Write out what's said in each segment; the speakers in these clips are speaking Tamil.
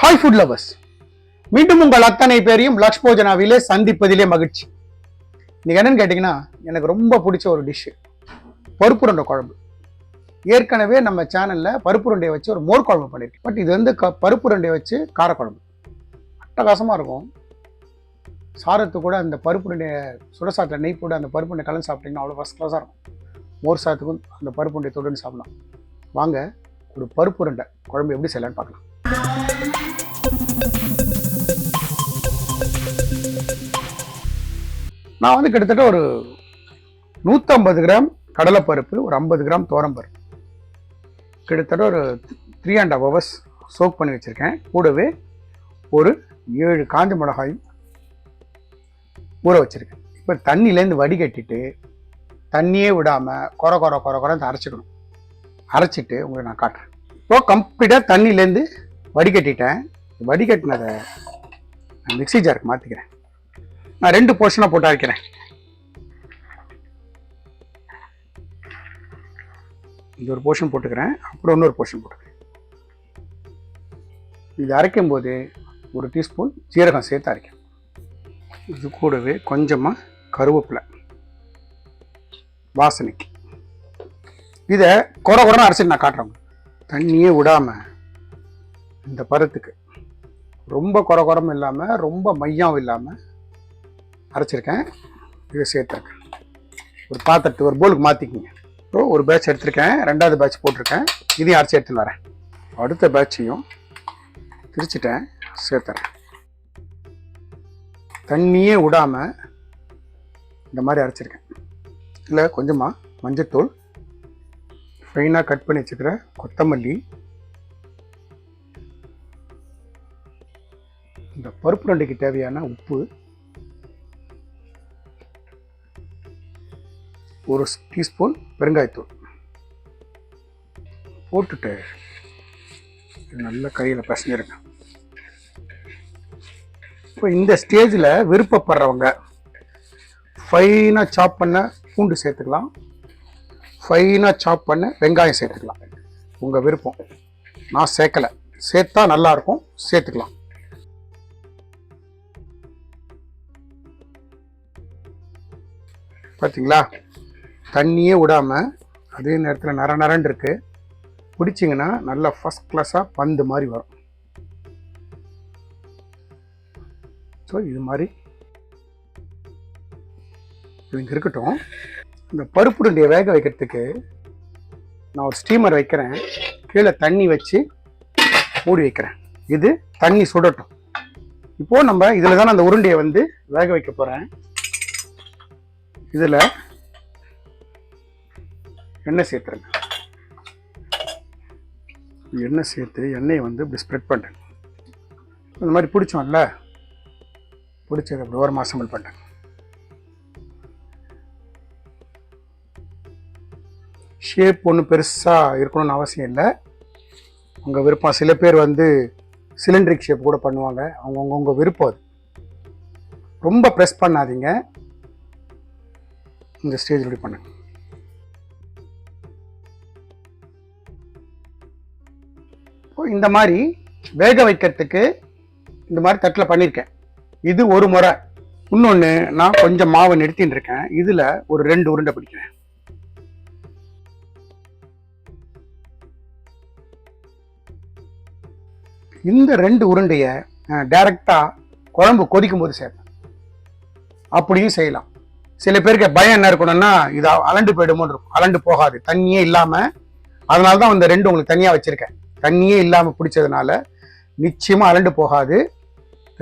ஹாய் ஃபுட் லவர்ஸ் மீண்டும் உங்கள் அத்தனை பேரையும் லக்ஷ் போஜனாவிலே சந்திப்பதிலே மகிழ்ச்சி. இன்னைக்கு என்னன்னு கேட்டிங்கன்னா எனக்கு ரொம்ப பிடிச்ச ஒரு டிஷ்ஷு பருப்புருண்டை குழம்பு. ஏற்கனவே நம்ம சேனலில் பருப்புருண்டையை வச்சு ஒரு மோர் குழம்பு பண்ணியிருக்கேன் பட் இது வந்து க பருப்புருண்டையை வச்சு காரக்குழம்பு அட்டகாசமாக இருக்கும். சாரத்து கூட அந்த பருப்புருண்டையை சுடசாட்டில் நெய் போட்டு அந்த பருப்புருண்டை கலந்து சாப்பிட்டீங்கன்னா அவ்வளோ ஃபஸ்ட் கிளாஸாக இருக்கும். மோர் சாத்துக்கும் அந்த பருப்புருண்டை தொடுன்னு சாப்பிடலாம். வாங்க ஒரு பருப்புருண்டை குழம்பு எப்படி செய்யலான்னு பார்க்கலாம். நான் வந்து கிட்டத்தட்ட ஒரு நூற்றம்பது கிராம் கடலைப்பருப்பு ஒரு ஐம்பது கிராம் பருப்பு. கிட்டத்தட்ட ஒரு three and half hours soak பண்ணி வச்சுருக்கேன். கூடவே ஒரு ஏழு காஞ்ச மிளகாயும் ஊற வச்சுருக்கேன். இப்போ தண்ணியிலேருந்து வடிகட்டிட்டு தண்ணியே விடாமல் கொர கொர கொர கொரன்னு அரைச்சிக்கணும். அரைச்சிட்டு உங்களுக்கு நான் காட்டுறேன். இப்போ கம்ப்ளீட்டாக தண்ணியிலேருந்து வடிகட்டிட்டேன். வடிகட்டினதை மிக்சி ஜாருக்கு மாற்றிக்கிறேன் நான் ரெண்டு போர்ஷனாக போட்டு அரைக்கிறேன். இந்த ஒரு போர்ஷன் போட்டுக்கிறேன். அப்புறம் இன்னொரு போர்ஷன் போட்டுக்கிறேன். இது அரைக்கும் போது ஒரு டீஸ்பூன் ஜீரகம் சேர்த்து அரைக்கணும். இது கூடவே கொஞ்சமாக கருவேப்பிலை வாசனைக்கு. இதை குறை குறைன்னு அரைச்சிட்டு நான் காட்டுறேன். தண்ணியே விடாமல் இந்த பருத்துக்கு ரொம்ப குறை குறம் இல்லாமல் ரொம்ப மையம் இல்லாமல் அரைச்சிருக்கேன். இதை சேர்த்துருக்கேன். ஒரு பாத்திரத்து ஒரு போலுக்கு மாற்றிக்கிங்க ஸோ ஒரு பேட்ச் எடுத்திருக்கேன். ரெண்டாவது பேட்ச் போட்டிருக்கேன். இதையும் அரைச்சி எடுத்துன்னு வரேன். அடுத்த பேட்சையும் பிரிச்சுட்டேன். சேர்த்துறேன். தண்ணியே விடாமல் இந்த மாதிரி அரைச்சிருக்கேன். இல்லை கொஞ்சமாக மஞ்சத்தூள். ஃபைனாக கட் பண்ணி வச்சுக்கிற கொத்தமல்லி. இந்த பருப்பு ரெண்டுக்கு தேவையான உப்பு ஒரு டீஸ்பூன் பெருங்காயத்தூள் போட்டுட்டு நல்ல நல்லா கையில் பசங்கிருங்க இப்போ இந்த ஸ்டேஜில் விருப்பப்படுறவங்க ஃபைனாக சாப் பண்ண பூண்டு சேர்த்துக்கலாம். ஃபைனாக சாப் பண்ண வெங்காயம் சேர்த்துக்கலாம். உங்கள் விருப்பம். நான் சேர்க்கலை. சேர்த்தா நல்லாயிருக்கும் சேர்த்துக்கலாம். பார்த்தீங்களா தண்ணியே விடாமல் அதே நேரத்தில் நர நரன்னு இருக்குது பிடிச்சிங்கன்னா நல்லா ஃபஸ்ட் கிளாஸாக பந்து மாதிரி வரும். ஸோ இது மாதிரி இவங்க இருக்கட்டும். இந்த பருப்புருண்டையை வேக வைக்கிறதுக்கு நான் ஒரு ஸ்டீமர் வைக்கிறேன். கீழே தண்ணி வச்சு மூடி வைக்கிறேன். இது தண்ணி சுடட்டும். இப்போது நம்ம இதில் தான் அந்த உருண்டையை வந்து வேக வைக்க போகிறேன் இதில் எண்ணெய் சேர்த்துருங்க. எண்ணெய் சேர்த்து எண்ணெயை வந்து இப்படி ஸ்ப்ரெட் பண்ணுறேன் இந்த மாதிரி பிடிச்சோம்ல? பிடிச்சது அப்படி ஒரு மாசமல் பண்ணுறேன் ஷேப் ஒன்றும் பெருசாக இருக்கணும்னு அவசியம் இல்லை. உங்கள் விருப்பம். சில பேர் வந்து சிலிண்ட்ரிக் ஷேப் கூட பண்ணுவாங்க. அவங்கவுங்க உங்கள் விருப்பம் அது. ரொம்ப ப்ரெஸ் பண்ணாதீங்க. இந்த ஸ்டேஜ் இப்படி பண்ணுங்க இப்போ இந்த மாதிரி வேக வைக்கிறதுக்கு இந்த மாதிரி தட்டில் பண்ணியிருக்கேன். இது ஒரு முறை. இன்னொன்று நான் கொஞ்சம் மாவை நிறுத்தின்னு இருக்கேன். இதில் ஒரு ரெண்டு உருண்டை பிடிக்கிறேன். இந்த ரெண்டு உருண்டையை டைரெக்டாக குழம்பு கொதிக்கும் போது சேர்ப்பேன். அப்படியும் செய்யலாம். சில பேருக்கு பயம் என்ன இருக்கணும்னா இது அலண்டு போயிடுமோன்னு இருக்கும். அலண்டு போகாது. தண்ணியே இல்லாமல் அதனால தான் இந்த ரெண்டு உங்களுக்கு தனியாக வச்சுருக்கேன். தண்ணியே இல்லாமல் பிடிச்சதுனால நிச்சயமாக அலண்டு போகாது.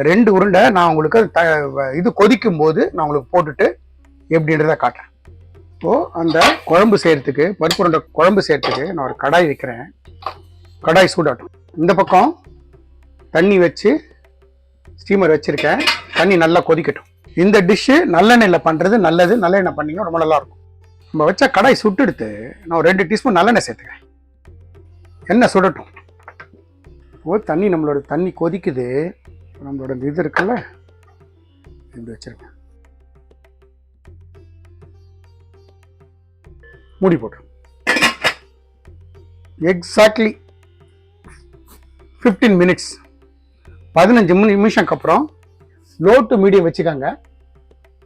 ரெண்டு உருண்டை நான் உங்களுக்கு த இது கொதிக்கும் போது நான் உங்களுக்கு போட்டுட்டு எப்படின்றத காட்டுறேன். இப்போது அந்த குழம்பு செய்கிறதுக்கு பருப்பு உருண்டை குழம்பு செய்கிறதுக்கு நான் ஒரு கடாய் வைக்கிறேன். கடாய் சூடாட்டும். இந்த பக்கம் தண்ணி வச்சு ஸ்டீமர் வச்சுருக்கேன். தண்ணி நல்லா கொதிக்கட்டும். இந்த டிஷ்ஷு நல்லெண்ணெயில் பண்ணுறது நல்லது. நல்லெண்ணெய் பண்ணிங்கன்னா ரொம்ப நல்லாயிருக்கும். நம்ம வச்ச கடாய் சுட்டெடுத்து நான் ஒரு ரெண்டு டீஸ்பூன் நல்லெண்ணெய் சேர்த்துக்கிறேன். எண்ணெய் சுடட்டும். ஓ தண்ணி நம்மளோட தண்ணி கொதிக்குது. நம்மளோட இது இருக்குல்ல இப்படி வச்சுருக்கேன். மூடி போட்டுரும் எக்ஸாக்ட்லி ஃபிஃப்டீன் மினிட்ஸ் பதினஞ்சு மணி நிமிஷம்க்கு அப்புறம் லோ டு மீடியம் வச்சுக்கோங்க.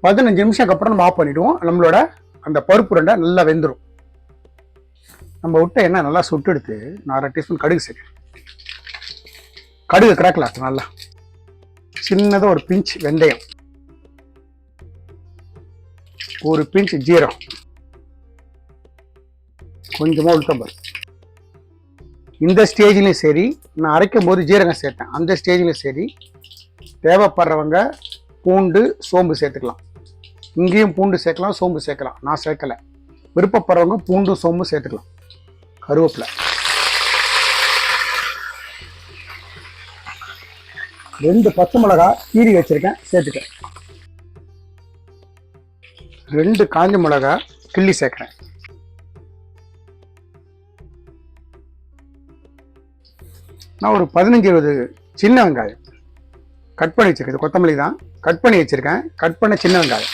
பதினஞ்சு நிமிஷம் அப்புறம் நம்ம ஆஃப் பண்ணிடுவோம். நம்மளோட அந்த பருப்பு ரெண்டை நல்லா வெந்துடும் நம்ம விட்ட எண்ணெய் நல்லா சுட்டு எடுத்து நான் அரை டீஸ்பூன் கடுகு சேர்க்கிறேன். கடுகு கிராக்கல நல்லா. சின்னதாக ஒரு பிஞ்ச் வெந்தயம். ஒரு பிஞ்ச் ஜீரம். கொஞ்சமாக உளுத்தம்பருப்பு. இந்த ஸ்டேஜ்லையும் சரி நான் அரைக்கும் போது ஜீரகம் சேர்த்தேன். அந்த ஸ்டேஜ்லையும் சரி தேவைப்படுறவங்க பூண்டு சோம்பு சேர்த்துக்கலாம். இங்கேயும் பூண்டு சேர்க்கலாம் சோம்பு சேர்க்கலாம். நான் சேர்க்கல. விருப்பப்படுறவங்க பூண்டு சோம்பு சேர்த்துக்கலாம். கருவேப்பிலை. ரெண்டு பச்சை மிளகா கீரி வச்சிருக்கேன் சேர்த்துக்கிறேன் ரெண்டு காஞ்ச மிளகா கிள்ளி சேர்க்குறேன். நான் ஒரு பதினஞ்சு இருபது சின்ன வெங்காயம். கட் பண்ணி வச்சுருக்கேன். கொத்தமல்லி தான். கட் பண்ணி வச்சிருக்கேன். கட் பண்ண சின்ன வெங்காயம்.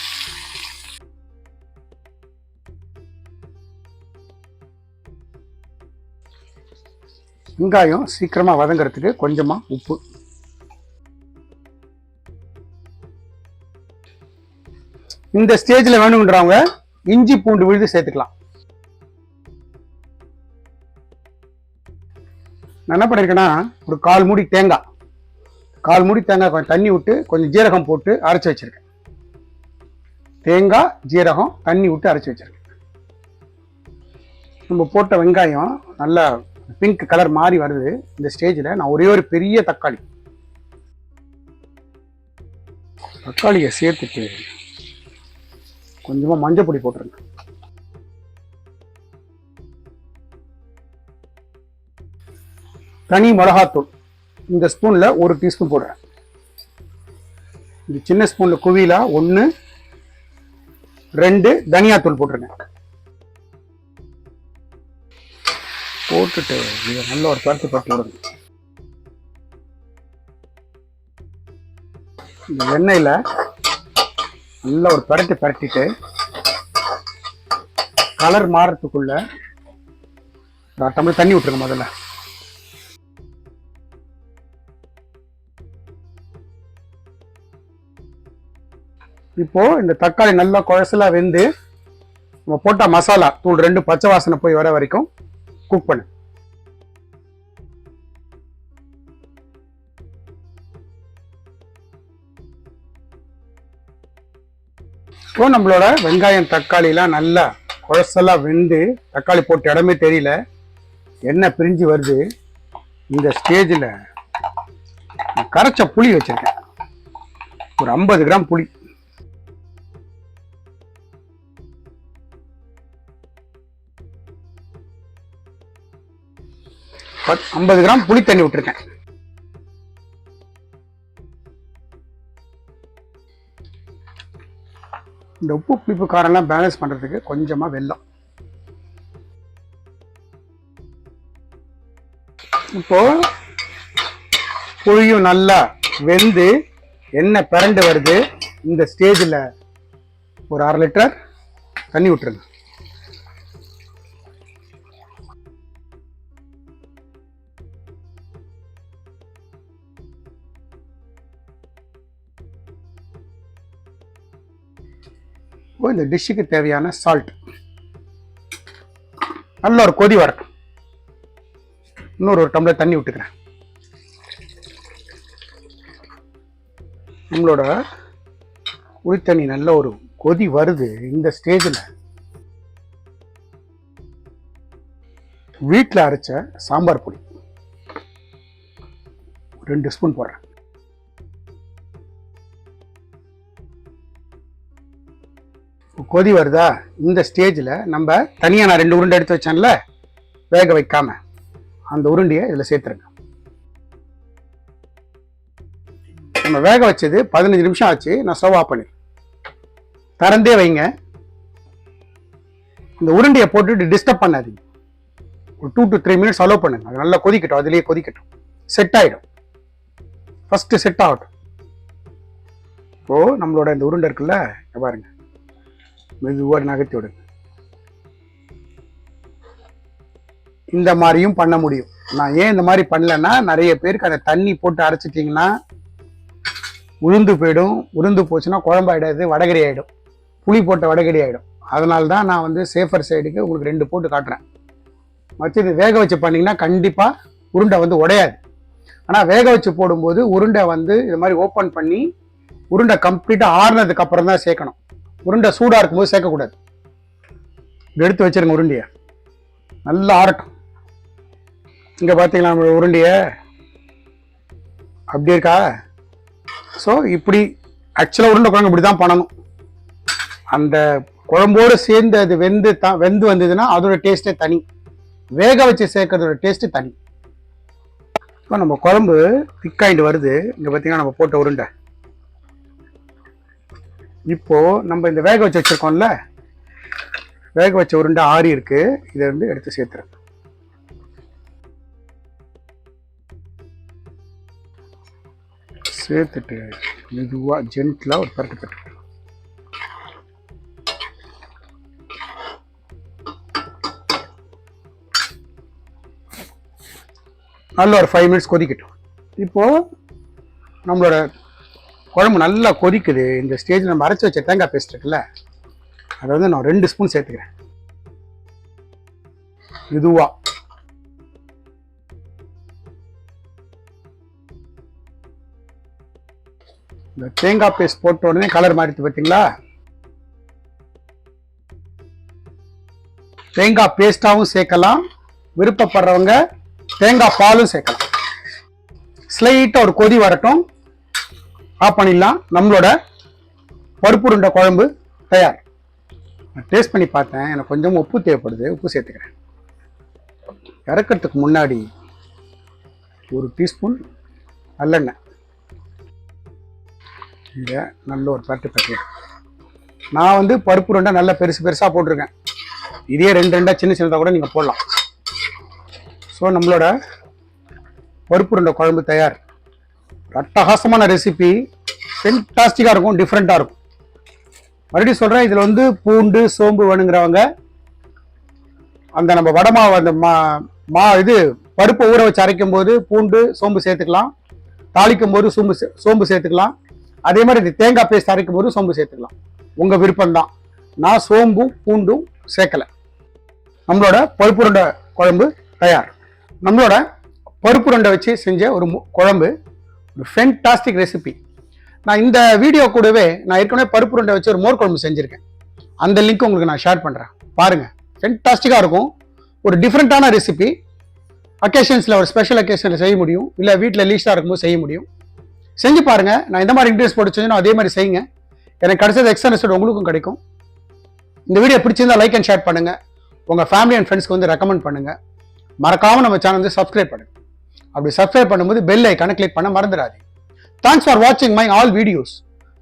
வெங்காயம் சீக்கிரமாக வதங்குறதுக்கு கொஞ்சமாக உப்பு. இந்த ஸ்டேஜில் வேணுன்றவங்க இஞ்சி பூண்டு விழுது சேர்த்துக்கலாம். நான் என்ன பண்ணியிருக்கேன்னா ஒரு கால் மூடி தேங்காய். கால் மூடி தேங்காய் கொஞ்சம் தண்ணி விட்டு கொஞ்சம் ஜீரகம் போட்டு அரைச்சி வச்சிருக்கேன். தேங்காய் ஜீரகம் தண்ணி விட்டு அரைச்சி வச்சிருக்கேன். நம்ம போட்ட வெங்காயம் நல்லா பிங்க் கலர் மாறி வருது இந்த ஸ்டேஜில் நான் ஒரே ஒரு பெரிய தக்காளி. தக்காளியை சேர்த்துட்டு கொஞ்சமாக மஞ்சள் பொடி போட்டுருங்க. தனி மிளகாத்தூள். இந்த ஸ்பூனில் ஒரு டீஸ்பூன் போடுறேன். இந்த சின்ன ஸ்பூனில் குவியில ஒன்று ரெண்டு தனியாத்தூள் போட்டிருக்கேன் போட்டுட்டு இதை நல்ல ஒரு பருத்து பருத்து விடுங்க இந்த எண்ணெயில் நல்ல ஒரு பரட்டி பரட்டிட்டு கலர் மாறுறதுக்குள்ள ஒரு டம்ளர் தண்ணி விட்டுருங்க முதல்ல. இப்போ இந்த தக்காளி நல்லா குழசலா வெந்து நம்ம போட்ட மசாலா தூள் ரெண்டு பச்சை வாசனை போய் வர வரைக்கும் குக் பண்ணு. இப்போ நம்மளோட வெங்காயம் தக்காளிலாம் நல்லா குழசலா வெந்து தக்காளி போட்ட இடமே தெரியல. எண்ணெய் பிரிஞ்சு வருது. இந்த ஸ்டேஜில் கரைச்ச புளி வச்சிருக்கேன். ஒரு ஐம்பது கிராம் புளி. பத் ஐம்பது கிராம் புளி தண்ணி விட்டுருக்கேன். இந்த உப்பு புளிப்பு காரெல்லாம் பேலன்ஸ் பண்ணுறதுக்கு கொஞ்சமாக வெல்லம். இப்போ புளியும் நல்லா வெந்து எண்ணெய் பிறண்டு வருது. இந்த ஸ்டேஜில் ஒரு அரை லிட்டர் தண்ணி விட்டுருங்க. இப்போ இந்த டிஷ்ஷுக்கு தேவையான சால்ட் நல்ல ஒரு கொதி வரட்டும் இன்னொரு ஒரு டம்ளர் தண்ணி விட்டுக்கிறேன். நம்மளோட உளித்தண்ணி நல்ல ஒரு கொதி வருது இந்த ஸ்டேஜில் வீட்டில் அரைச்ச சாம்பார் பொடி. ரெண்டு ஸ்பூன் போடுறேன். கொதி வருதா? இந்த ஸ்டேஜில் நம்ம தனியாக நான் ரெண்டு உருண்டை எடுத்து வச்சேன்ல வேக வைக்காம அந்த உருண்டையை இதில் சேர்த்துருங்க. நம்ம வேக வச்சது பதினஞ்சு நிமிஷம் ஆச்சு நான் ஸ்டவ் ஆஃப் பண்ணி திறந்தே வைங்க. இந்த உருண்டையை போட்டுட்டு டிஸ்டர்ப் பண்ணாதீங்க. ஒரு two to three minutes allow பண்ணுங்க. அது நல்லா கொதிக்கட்டும் அதுலேயே கொதிக்கட்டும். செட் ஆகிடும் ஃபஸ்ட்டு செட் ஆகட்டும். இப்போது நம்மளோட இந்த உருண்டை இருக்குல்ல பாருங்கள் பாருங்க. மெதுவாக நகர்த்தி விடுங்க இந்த மாதிரியும் பண்ண முடியும். நான் ஏன் இந்த மாதிரி பண்ணலன்னா நிறைய பேருக்கு அந்த தண்ணி போட்டு அரைச்சிட்டிங்கன்னா உளுந்து போயிடும் உளுந்து போச்சுன்னா குழம்பாயிடாது வடகரி ஆகிடும் புளி போட்ட வடகரி ஆகிடும் அதனால தான் நான் வந்து சேஃபர் சைடுக்கு உங்களுக்கு ரெண்டு போட்டு காட்டுறேன். மற்றது வேக வச்சு பண்ணிங்கன்னா கண்டிப்பாக உருண்டை வந்து உடையாது. ஆனால் வேக வச்சு போடும்போது உருண்டை வந்து இது மாதிரி ஓப்பன் பண்ணி உருண்டை கம்ப்ளீட்டாக ஆறுனதுக்கு அப்புறம் தான் சேர்க்கணும். உருண்டை சூடாக இருக்கும்போது சேர்க்கக்கூடாது. எடுத்து வச்சிருங்க உருண்டையை. நல்லா ஆறட்டும். இங்கே பார்த்தீங்களா நம்ம உருண்டையை? அப்படி இருக்கா? ஸோ இப்படி ஆக்சுவலாக உருண்டை குழம்பு இப்படி தான் பண்ணணும். அந்த குழம்போடு சேர்ந்து அது வெந்து தான் வெந்து வந்ததுன்னா அதோட டேஸ்ட்டே தனி. வேக வச்சு சேர்க்கறதோட டேஸ்ட்டு தனி. இப்போ நம்ம குழம்பு திக்காயிட்டு வருது. இங்கே பார்த்தீங்கன்னா நம்ம போட்ட உருண்டை. இப்போ நம்ம இந்த வேக வச்சு வச்சிருக்கோம்ல? வேக வச்ச உருண்டை ஆறி இருக்கு. இதை வந்து எடுத்து சேர்த்துறேன். சேர்த்துட்டு மெதுவாக ஜென்டிலாக ஒரு பரட்டு பரட்டு. நல்ல ஒரு ஃபைவ் மினிட்ஸ் கொதிக்கட்டும். இப்போது நம்மளோட குழம்பு நல்லா கொதிக்குது. இந்த ஸ்டேஜில் நம்ம அரைச்சி வச்ச தேங்காய் பேஸ்ட் இருக்குல்ல அதை வந்து நான் ரெண்டு ஸ்பூன் சேர்த்துக்கிறேன். இதுவாக இந்த தேங்காய் பேஸ்ட் போட்ட உடனே கலர் மாறிடுது பார்த்தீங்களா தேங்காய் பேஸ்டாவும் சேர்க்கலாம். விருப்பப்படுறவங்க தேங்காய் பாலும் சேர்க்கலாம். ஸ்லைட்டாக ஒரு கொதி வரட்டும். ஆஃப் பண்ணிடலாம். நம்மளோட பருப்பு உருண்டை குழம்பு தயார். டேஸ்ட் பண்ணி பார்த்தேன். எனக்கு கொஞ்சம் உப்பு தேவைப்படுது. உப்பு சேர்த்துக்கிறேன். இறக்கிறதுக்கு முன்னாடி ஒரு டீஸ்பூன் நல்லெண்ணெய். இதை நல்ல ஒரு பரட்டு பட்டி நான் வந்து பருப்பு ரெண்டா நல்ல பெருசு பெருசாக போட்டிருக்கேன். இதே ரெண்டு ரெண்டாக சின்ன சின்னதாக கூட நீங்கள் போடலாம். ஸோ நம்மளோட பருப்பு ரெண்டை குழம்பு தயார். அட்டகாசமான ரெசிபி ஃபென்டாஸ்டிக்காக இருக்கும் டிஃப்ரெண்ட்டாக இருக்கும். மறுபடியும் சொல்கிறேன் இதில் வந்து பூண்டு சோம்பு வேணுங்கிறவங்க அந்த நம்ம வடமாவை அந்த மா மா இது பருப்பை ஊற வச்சு அரைக்கும் போது பூண்டு சோம்பு சேர்த்துக்கலாம். தாளிக்கும் போது சோம்பு சே- சோம்பு சேர்த்துக்கலாம். அதே மாதிரி இந்த தேங்காய் பேஸ்ட் அரைக்கும் போது சோம்பு சேர்த்துக்கலாம். உங்கள் விருப்பம்தான். நான் சோம்பும் பூண்டும் சேர்க்கலை. நம்மளோட பருப்பு உருண்டை குழம்பு தயார். நம்மளோட பருப்பு உருண்டை வச்சு செஞ்ச ஒரு மு- குழம்பு ஃபென்டாஸ்டிக் ரெசிபி நான் இந்த வீடியோ கூடவே நான் ஏற்கனவே பருப்பு உருண்டை வச்சு ஒரு மோர் குழம்பு செஞ்சுருக்கேன். அந்த லிங்க் உங்களுக்கு நான் ஷேர் பண்ணுறேன் பாருங்கள் ஃபென்டாஸ்டிக்காக இருக்கும். ஒரு டிஃப்ரெண்ட்டான ரெசிபி அக்கேஷன்ஸில் ஒரு ஸ்பெஷல் அக்கேஷனில் செய்ய முடியும். இல்லை வீட்டில் லீஸ்டாக இருக்கும்போது செய்ய முடியும். செஞ்சு பாருங்கள் நான் எந்த மாதிரி இன்ட்ரெஸ்ட் போட்டு அதே மாதிரி செய்யுங்க. எனக்கு கிடைச்சது எக்ஸ்ட்ரா ரிசல்ட் உங்களுக்கும் கிடைக்கும். இந்த வீடியோ பிடிச்சிருந்தா லைக் அண்ட் ஷேர் பண்ணுங்கள் உங்கள் ஃபேமிலி அண்ட் ஃப்ரெண்ட்ஸ்க்கு வந்து ரெக்கமெண்ட் பண்ணுங்கள் மறக்காமல் நம்ம சேனல் வந்து சப்ஸ்கிரைப் பண்ணுங்கள் அப்படி சப்ஸ்கிரைப் பண்ணும்போது பெல் ஐக்கானை கிளிக் பண்ண மறந்துடாதீங்க. தேங்க்ஸ் ஃபார் வாட்சிங் my all videos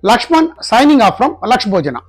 Lakshman signing off from Laksh Bhojana